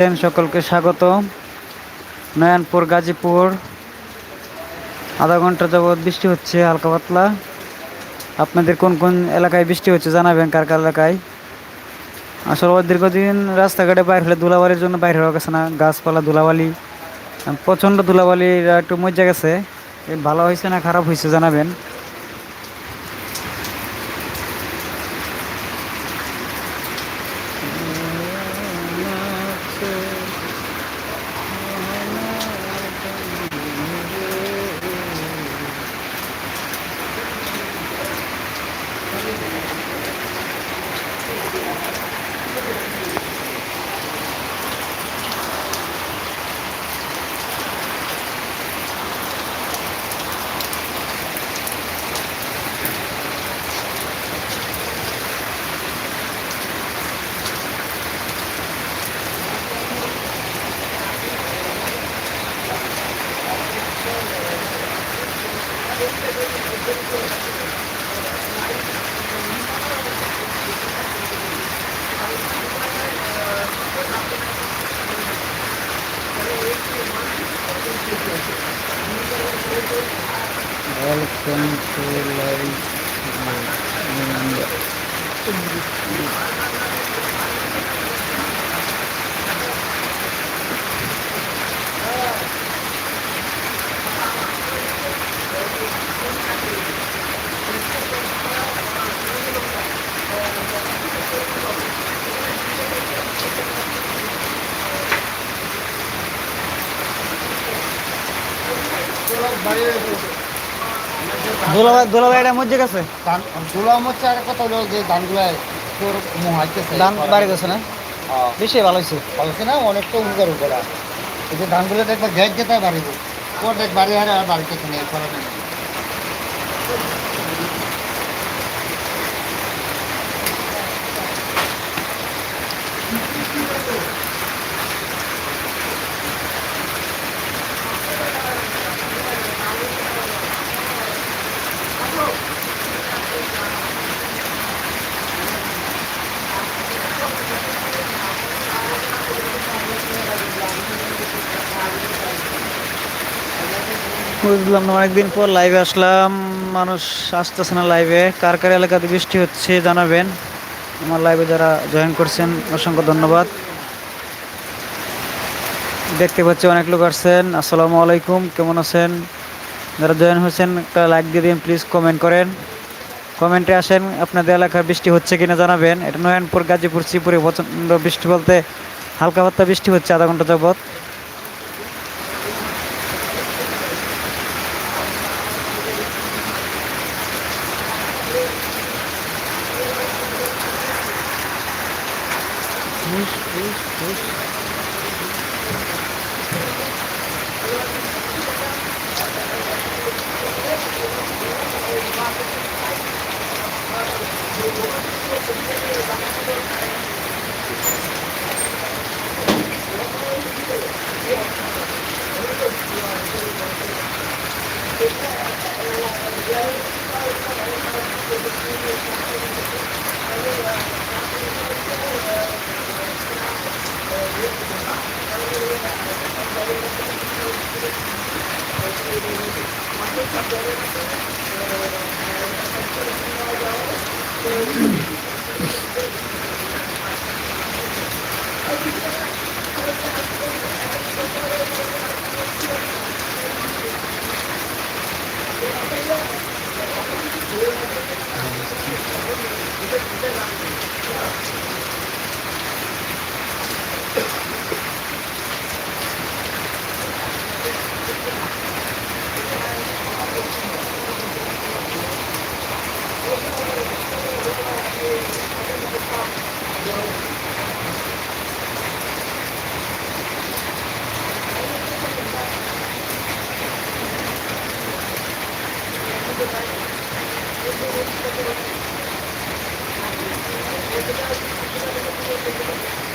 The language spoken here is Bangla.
সকলকে স্বাগত। নয়নপুর, গাজীপুর। আধা ঘণ্টা যাবৎ বৃষ্টি হচ্ছে, হালকা পাতলা। আপনাদের কোন কোন এলাকায় বৃষ্টি হচ্ছে জানাবেন, কার কার এলাকায়? আসলে দীর্ঘদিন রাস্তাঘাটে বাইর হলে ধুলাবালির জন্য বাইর হওয়া গেছে না। গাছপালা, ধুলাবালি, প্রচণ্ড ধুলাবালিরা একটু মজা গেছে। ভালো হয়েছে না খারাপ হয়েছে জানাবেন। Welcome to live দোলাবাই দোলাবাইটা মজা গেছে ধান দোলা হচ্ছে আর কথা হলো যে ধানগুলা তোর মোহাইতেছে ধান বাড়ি গেছে না? বেশি ভালো হয়েছে। ভালো না? অনেকটা উপকার উপরা এই যে ধানগুলো দেখবা গ্যাস যেতে তোর দেখ বাড়ি হারে আর বাড়িতে কিনে বুঝলাম না, অনেকদিন পর লাইভে আসলাম। মানুষ আসতেছে না লাইভে কার কার এলাকাতে বৃষ্টি হচ্ছে জানাবেন। আমার লাইভে যারা জয়েন করছেন, অসংখ্য ধন্যবাদ। দেখতে পাচ্ছি অনেক লোক আসছেন। আসসালামু আলাইকুম, কেমন আছেন? যারা জয়েন হয়েছেন, একটা লাইক দিয়ে দিন প্লিজ কমেন্ট করেন। কমেন্টে আসেন, আপনাদের এলাকায় বৃষ্টি হচ্ছে কিনা জানাবেন। এটা নয়নপুর, গাজীপুর, শ্রীপুরে প্রচণ্ড বৃষ্টি বলতে হালকা পাতলা বৃষ্টি হচ্ছে আধা ঘণ্টা যাবত Deus, Deus. ちょっと待って。